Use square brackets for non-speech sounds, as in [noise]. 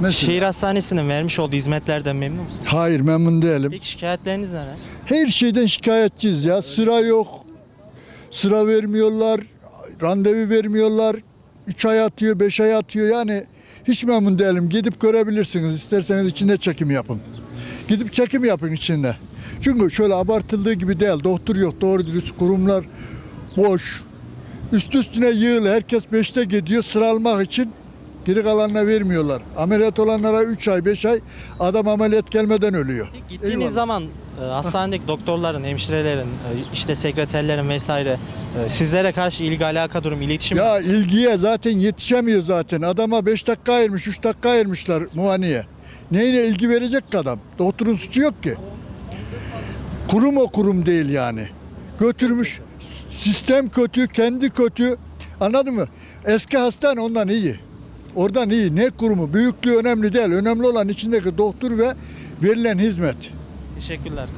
Mesela. Şehir Hastanesi'nin vermiş olduğu hizmetlerden memnun musunuz? Hayır memnun değilim. Peki şikayetleriniz neler? Her şeyden şikayetçiyiz ya. Sıra yok. Sıra vermiyorlar. Randevu vermiyorlar. 3 ay atıyor, 5 ay atıyor. Yani hiç memnun değilim. Gidip görebilirsiniz. İsterseniz içinde çekim yapın. Gidip çekim yapın içinde. Çünkü şöyle abartıldığı gibi değil. Doktor yok, doğru dürüst kurumlar boş. Üst üstüne yığılı. Herkes 5'te gidiyor sıra almak için. Geri kalanına vermiyorlar. Ameliyat olanlara 3 ay, 5 ay adam ameliyat gelmeden ölüyor. Peki gittiğiniz Eyvallah. zaman e, hastanedeki [laughs] doktorların, hemşirelerin, e, işte sekreterlerin vesaire e, sizlere karşı ilgi alaka durum, iletişim Ya ilgiye zaten yetişemiyor zaten. Adama 5 dakika ayırmış, 3 dakika ayırmışlar muayeneye. Neyine ilgi verecek ki adam? Doktorun suçu yok ki. Kurum o kurum değil yani. Götürmüş. Sistem kötü, kendi kötü. Anladın mı? Eski hastane ondan iyi. Oradan iyi. Ne kurumu? Büyüklüğü önemli değil. Önemli olan içindeki doktor ve verilen hizmet. Teşekkürler.